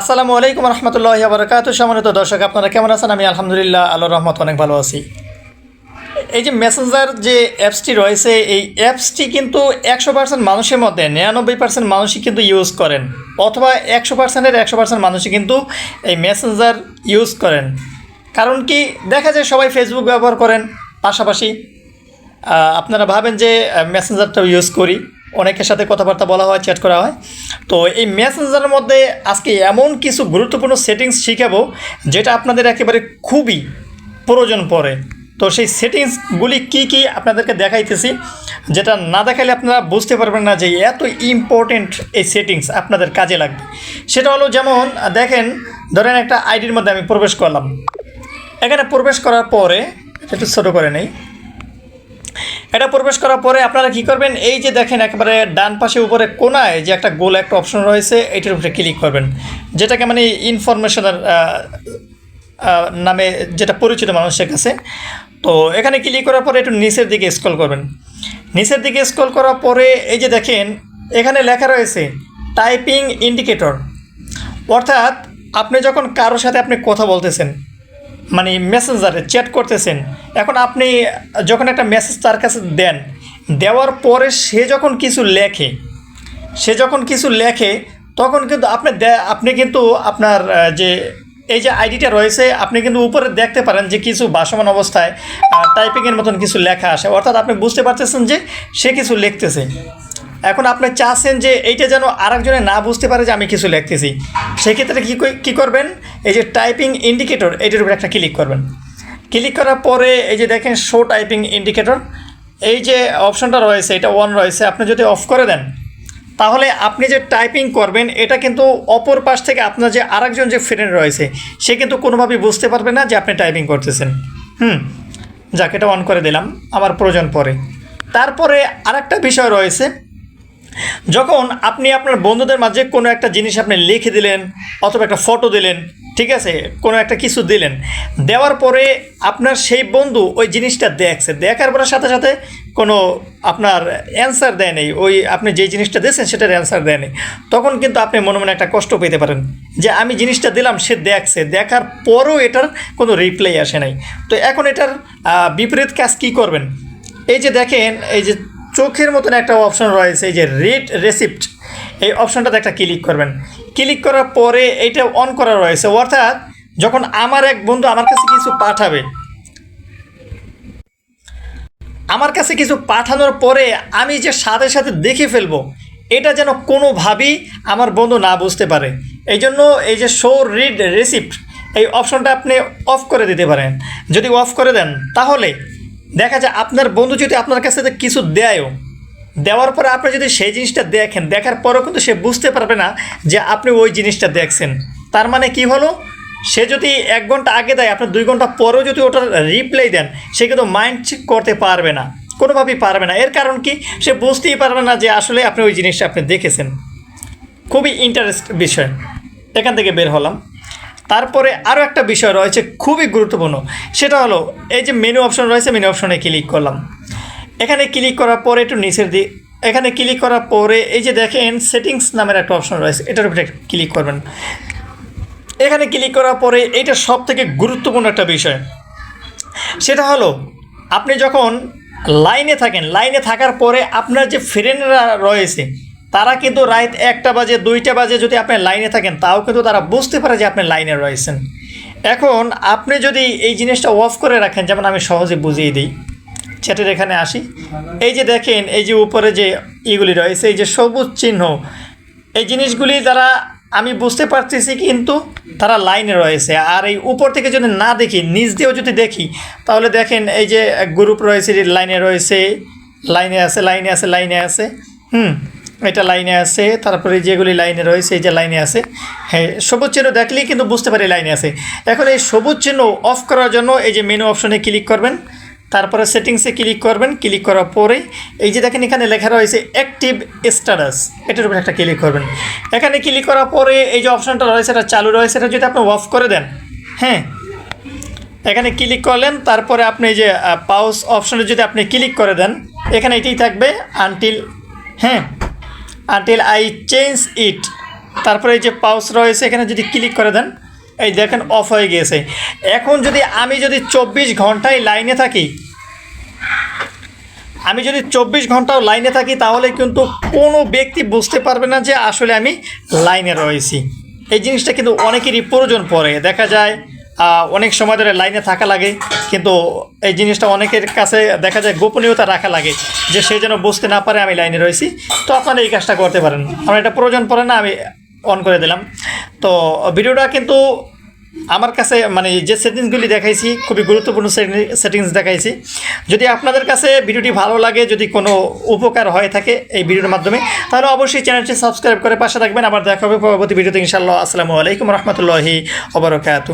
আসসালামু আলাইকুম রহমতুল্লাহ বরকাত সম্মানিত দর্শক, আপনারা কেমন আছেন? আমি আলহামদুলিল্লাহ আল্লাহ রহমত অনেক ভালো আছি। এই যে মেসেঞ্জার যে অ্যাপসটি রয়েছে, এই অ্যাপসটি কিন্তু একশো পার্সেন্ট মানুষের মধ্যে, নিরানব্বই পার্সেন্ট মানুষই কিন্তু ইউজ করেন। অথবা একশো পার্সেন্টের একশো পার্সেন্ট মানুষই কিন্তু এই মেসেঞ্জার ইউজ করেন। কারণ কি, দেখা যায় সবাই ফেসবুক ব্যবহার করেন, পাশাপাশি আপনারা ভাবেন যে মেসেঞ্জারটা ইউজ করি। অনেকের সাথে কথাবার্তা বলা হয় চ্যাট করা হয়। তো এই মেসেঞ্জারের মধ্যে আজকে এমন কিছু গুরুত্বপূর্ণ সেটিংস শিখাবো, যেটা আপনাদের একেবারে খুবই প্রয়োজন পড়ে। তো সেই সেটিংসগুলি কি কি আপনাদেরকে দেখাইতেছি, যেটা না দেখালে আপনারা বুঝতে পারবেন না যে এত ইম্পর্টেন্ট এই সেটিংস আপনাদের কাজে লাগবে। সেটা হলো যেমন, দেখেন, ধরেন একটা আইডির মধ্যে আমি প্রবেশ করলাম। এখানে প্রবেশ করার পরে একটু ছোটো করে নেই। এটা প্রবেশ করার পরে আপনারা কি করবেন? এই যে দেখেন একেবারে ডান পাশে উপরে কোনায় যে একটা গোল একটা অপশন রয়েছে, এটার উপরে ক্লিক করবেন। যেটাকে মানে ইনফরমেশনের নামে যেটা পরিচিত মানুষের কাছে। তো এখানে ক্লিক করার পরে একটু নিচের দিকে স্ক্রল করবেন। নিচের দিকে স্ক্রল করার পরে এই যে দেখেন, এখানে লেখা রয়েছে টাইপিং ইন্ডিকেটর অর্থাৎ আপনি যখন কারোর সাথে আপনি কথা বলতেছেন মানে মেসেঞ্জারে চ্যাট করতেছেন, এখন আপনি যখন একটা মেসেজ তার কাছে দেন, দেওয়ার পরে সে যখন কিছু লেখে, সে যখন কিছু লেখে, তখন কিন্তু আপনি আপনি কিন্তু আপনার যে এই যে আইডিটা রয়েছে, আপনি কিন্তু উপরে দেখতে পারেন যে কিছু ভাসমান অবস্থায় টাইপিংয়ের মতন কিছু লেখা আসে। অর্থাৎ আপনি বুঝতে পারতেছেন যে সে কিছু লিখতেছে। এখন আপনি চাচ্ছেন যে এইটা যেন আরেকজনে না বুঝতে পারে যে আমি কিছু লিখতেছি। সেক্ষেত্রে কী কী করবেন? এই যে টাইপিং ইন্ডিকেটর এইটার উপরে একটা ক্লিক করবেন। ক্লিক করার পরে এই যে দেখেন শো টাইপিং ইন্ডিকেটর এই যে অপশনটা রয়েছে, এটা অন রয়েছে, আপনি যদি অফ করে দেন, তাহলে আপনি যে টাইপিং করবেন, এটা কিন্তু অপর পাশ থেকে আপনার যে আরেকজন যে ফ্রেন্ড রয়েছে, সে কিন্তু কোনোভাবেই বুঝতে পারবে না যে আপনি টাইপিং করতেছেন। হুম, যাক, এটা অন করে দিলাম আমার প্রয়োজন পরে তারপরে আরেকটা বিষয় রয়েছে যখন আপনি আপনার বন্ধুদের মাঝে কোনো একটা জিনিস আপনি লিখে দিলেন অথবা একটা ফটো দিলেন, ঠিক আছে? কোনো একটা কিছু দিলেন, দেওয়ার পরে আপনার সেই বন্ধু ওই জিনিসটা দেখছে। দেখার পরে সাথে সাথে কোনো আপনার অ্যান্সার দেয় নেই। ওই আপনি যে জিনিসটা দিয়েছেন সেটার অ্যান্সার দেয় নেই। তখন কিন্তু আপনি মনে মনে একটা কষ্ট পেতে পারেন যে আমি জিনিসটা দিলাম, সে দেখছে। দেখার পরও এটার কোনো রিপ্লাই আসে নাই। তো এখন এটার বিপরীত কাজ কী করবেন? এই যে দেখেন, এই যে চোখের মতন একটা অপশন রয়েছে, এই যে রিড রেসিপ্ট এই অপশনটাতে একটা ক্লিক করবেন। ক্লিক করার পরে এইটা অন করা রয়েছে, অর্থাৎ যখন আমার এক বন্ধু আমার কাছে কিছু পাঠাবে, আমার কাছে কিছু পাঠানোর পরে আমি যে সাথে সাথে দেখে ফেলব, এটা যেন কোনোভাবেই আমার বন্ধু না বুঝতে পারে। এই জন্য এই যে শো রিড রেসিপ্ট এই অপশনটা আপনি অফ করে দিতে পারেন। যদি অফ করে দেন, তাহলে দেখা যায় আপনার বন্ধু যদি আপনার কাছে কিছু দেয়ও, দেওয়ার পরে আপনি যদি সেই জিনিসটা দেখেন, দেখার পরেও কিন্তু সে বুঝতে পারবে না যে আপনি ওই জিনিসটা দেখছেন। তার মানে কি হলো? সে যদি এক ঘণ্টা আগে দেয় আপনার দুই ঘণ্টা পরেও যদি ওটার রিপ্লাই দেন, সে কিন্তু মাইন্ড চেক করতে পারবে না, কোনোভাবেই পারবে না। এর কারণ কি? সে বুঝতেই পারবে না যে আসলে আপনি ওই জিনিসটা আপনি দেখেছেন। খুবই ইন্টারেস্ট বিষয়। এখান থেকে বের হলাম। তারপরে আরও একটা বিষয় রয়েছে খুবই গুরুত্বপূর্ণ। সেটা হলো, এই যে মেনু অপশন রয়েছে মেনু অপশনে ক্লিক করলাম। এখানে ক্লিক করার পরে একটু নিচের দিক এখানে ক্লিক করার পরে এই যে দেখেন সেটিংস নামের একটা অপশন রয়েছে, এটার উপরে ক্লিক করবেন। এখানে ক্লিক করার পরে এইটা সব থেকে গুরুত্বপূর্ণ একটা বিষয়। সেটা হলো, আপনি যখন লাইনে থাকেন লাইনে থাকার পরে আপনার যে ফ্রেন্ডরা রয়েছে তারা কিন্তু রাত একটা বাজে, দুইটা বাজে যদি আপনি লাইনে থাকেন, তাও কিন্তু তারা বুঝতে পারে যে আপনি লাইনে রয়েছেন। এখন আপনি যদি এই জিনিসটা অফ করে রাখেন, যেমন আমি সহজে বুঝিয়ে দিই চ্যাটের এখানে আসি। এই যে দেখেন, এই যে উপরে যে ইগুলি রয়েছে, এই যে সবুজ চিহ্ন, এই জিনিসগুলি দ্বারা আমি বুঝতে পারতেছি কিন্তু তারা লাইনে রয়েছে। আর এই উপর থেকে যদি না দেখি, নিচ দিয়েও যদি দেখি, তাহলে দেখেন এই যে গ্রুপ রয়েছে, লাইনে রয়েছে, লাইনে আছে লাইনে আছে লাইনে আছে। হুম এটা লাইনে আছে, তারপরে যেগুলি লাইনে রয়েছে, এই যে লাইনে আছে। হ্যাঁ সবুজ চিহ্ন দেখলেই কিন্তু বুঝতে পারি লাইনে আছে। এখন এই সবুজ চিহ্ন অফ করার জন্য এই যে মেনু অপশনে ক্লিক করবেন। তারপরে সেটিংসে ক্লিক করবেন। ক্লিক করার পরে এই যে দেখেন এখানে লেখা রয়েছে অ্যাক্টিভ স্ট্যাটাস এটার উপরে একটা ক্লিক করবেন। এখানে ক্লিক করার পরে এই যে অপশনটা রয়েছে, এটা চালু রয়েছে, এটা যদি আপনি অফ করে দেন। হ্যাঁ এখানে ক্লিক করলেন, তারপরে আপনি যে পাউস অপশনে যদি আপনি ক্লিক করে দেন, এখানে এটাই থাকবে আনটিল হ্যাঁ। আনটিল আই চেঞ্জ ইট তারপরে এই যে পাউস রয়েছে, এখানে যদি ক্লিক করে দেন, এই দেখেন অফ হয়ে গিয়েছে। এখন যদি আমি যদি চব্বিশ ঘন্টায় লাইনে থাকি, আমি যদি চব্বিশ ঘন্টাও লাইনে থাকি, তাহলে কিন্তু কোনো ব্যক্তি বুঝতে পারবে না যে আসলে আমি লাইনে রয়েছি। এই জিনিসটা কিন্তু অনেকেরই প্রয়োজন পড়ে। দেখা যায় অনেক সময় ধরে লাইনে থাকা লাগে, কিন্তু এই জিনিসটা অনেকের কাছে দেখা যায় গোপনীয়তা রাখা লাগে, যে সে যেন বুঝতে না পারে আমি লাইনে রয়েছি। তো আপনারা এই কাজটা করতে পারেন। আমার এটা প্রয়োজন পড়ে না, আমি অন করে দিলাম। তো ভিডিওটা কিন্তু আমার কাছে মানে যে সেটিংসগুলি দেখাইছি, খুবই গুরুত্বপূর্ণ সেটিংস দেখাইছি। যদি আপনাদের কাছে ভিডিওটি ভালো লাগে, যদি কোনো উপকার হয়ে থাকে এই ভিডিওর মাধ্যমে, তাহলে অবশ্যই চ্যানেলটি সাবস্ক্রাইব করে পাশে থাকবেন। আবার দেখা হবে পরবর্তী ভিডিওতে, ইনশাআল্লাহ। আসসালামু আলাইকুম রহমতুল্লাহি ওবরাকাতু